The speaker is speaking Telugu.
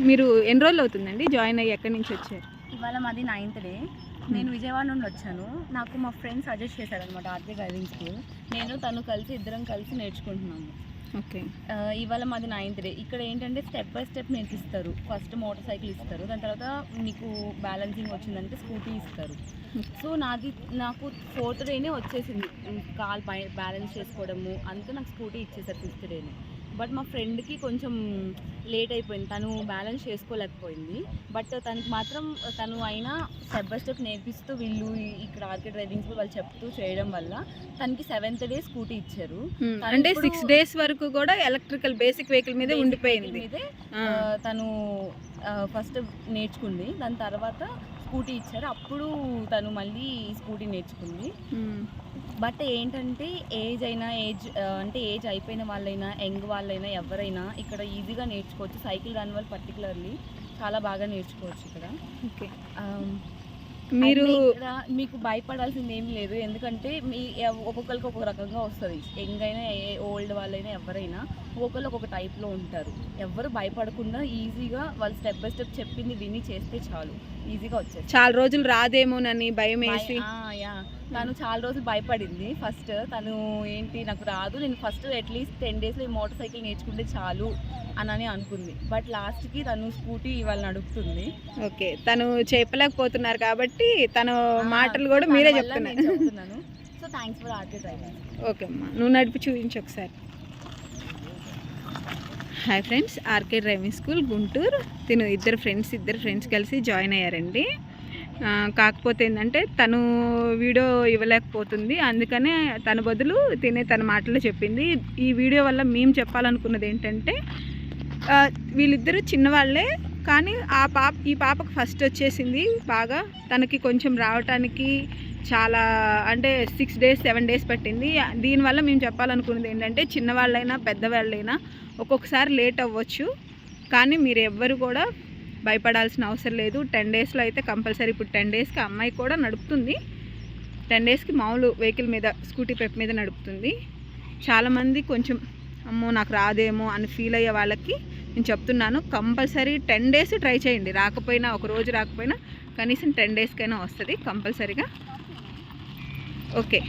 మీరు ఎన్ని రోజులు అవుతుందండి జాయిన్ అయ్యి ఎక్కడి నుంచి వచ్చారు? ఇవాళ మాది నైన్త్ డే నేను విజయవాడ నుండి వచ్చాను. నాకు మా ఫ్రెండ్ సజెస్ట్ చేశారనమాట ఆర్కే డ్రైవింగ్ స్కూల్ నేను తను కలిసి ఇద్దరం కలిసి నేర్చుకుంటున్నాము. ఓకే. ఇవాళ మాది నైన్త్ డే ఇక్కడ ఏంటంటే స్టెప్ బై స్టెప్ నేర్పిస్తారు ఫస్ట్ మోటార్ సైకిల్ ఇస్తారు. దాని తర్వాత మీకు బ్యాలెన్సింగ్ వచ్చిందంటే స్కూటీ ఇస్తారు. సో నాది నాకు ఫోర్త్ డేనే వచ్చేసింది. కాల్ బ్యాలెన్స్ చేసుకోవడము. అంతా నాకు స్కూటీ ఇచ్చేసారు ఫిఫ్త్ డేనే బట్ మా ఫ్రెండ్కి కొంచెం లేట్ అయిపోయింది. తను బ్యాలెన్స్ చేసుకోలేకపోయింది. బట్ తనకి మాత్రం తను అయినా స్టెప్ బై స్టెప్ నేర్పిస్తూ వీళ్ళు ఇక్కడ ఆర్కే డ్రైవింగ్ స్కూల్ వాళ్ళు చెప్తూ చేయడం వల్ల తనకి సెవెంత్ డే స్కూటీ ఇచ్చారు. అంటే సిక్స్ డేస్ వరకు కూడా ఎలక్ట్రికల్ బేసిక్ వెహికల్ మీదే ఉండిపోయింది. తను ఫస్ట్ నేర్చుకుంది. దాని తర్వాత స్కూటీ ఇచ్చారు. అప్పుడు తను మళ్ళీ స్కూటీ నేర్చుకుంది. బట్ ఏంటంటే ఏజ్ అయినా ఏజ్ అంటే ఏజ్ అయిపోయిన వాళ్ళైనా యంగ్ వాళ్ళైనా ఎవరైనా ఇక్కడ ఈజీగా నేర్చుకోవచ్చు. సైకిల్ రాని వాళ్ళు పర్టికులర్లీ చాలా బాగా నేర్చుకోవచ్చు ఇక్కడ. ఓకే. మీరు మీకు భయపడాల్సింది ఏం లేదు. ఎందుకంటే మీ ఒక్కొక్కరికి ఒక్కొక్క రకంగా వస్తుంది. యంగ్ అయినా ఓల్డ్ వాళ్ళైనా ఎవరైనా ఒక్కొక్కరు ఒక్కొక్క టైప్లో ఉంటారు. ఎవరు భయపడకుండా ఈజీగా వాళ్ళు స్టెప్ బై స్టెప్ చెప్పింది విని చేస్తే చాలు. ఈజీగా వచ్చేస్తుంది. చాలా రోజులు రాదేమోనని భయం వేసి. తను చాలా రోజులు భయపడింది. ఫస్ట్ తను ఏంటి నాకు రాదు నేను ఫస్ట్ అట్లీస్ట్ టెన్ డేస్లో ఈ మోటార్ సైకిల్ నేర్చుకుంటే చాలు అని అనుకుంది. బట్ లాస్ట్కి తను స్కూటీ ఇవాళ నడుపుతుంది ఓకే తను చెప్పలేకపోతున్నారు కాబట్టి తన మాటలు కూడా మీరే చెప్తున్నాను. So thanks for RK driving okay అమ్మా నువ్వు నడిపి చూపించు ఒకసారి. Hi friends RK driving school Guntur. తిను ఇద్దరు ఫ్రెండ్స్ ఇద్దరు ఫ్రెండ్స్ కలిసి జాయిన్ అయ్యారండి. కాకపోతే ఏంటంటే తను వీడియో ఇవ్వలేకపోతుంది. అందుకనే తన బదులు తినే తన మాటలో చెప్పింది. ఈ వీడియో వల్ల మేము చెప్పాలనుకున్నది ఏంటంటే వీళ్ళిద్దరూ చిన్నవాళ్ళే కానీ ఆ పాప ఈ పాపకు ఫస్ట్ వచ్చేసింది బాగా. తనకి కొంచెం రావటానికి చాలా అంటే సిక్స్ డేస్ సెవెన్ డేస్ పట్టింది. దీనివల్ల మేము చెప్పాలనుకున్నది ఏంటంటే చిన్నవాళ్ళైనా పెద్దవాళ్ళైనా ఒక్కొక్కసారి లేట్ అవ్వచ్చు. కానీ మీరు ఎవ్వరు కూడా భయపడాల్సిన అవసరం లేదు. టెన్ డేస్లో అయితే కంపల్సరీ ఇప్పుడు టెన్ డేస్కి అమ్మాయి కూడా నడుపుతుంది. టెన్ డేస్కి మామూలు వెహికల్ మీద స్కూటీ పెప్ మీద నడుపుతుంది. చాలామంది కొంచెం అమ్మో నాకు రాదేమో అని ఫీల్ అయ్యే వాళ్ళకి నేను చెప్తున్నాను కంపల్సరీ టెన్ డేస్ ట్రై చేయండి. రాకపోయినా ఒక రోజు రాకపోయినా కనీసం టెన్ డేస్కైనా వస్తుంది కంపల్సరీగా. ఓకే.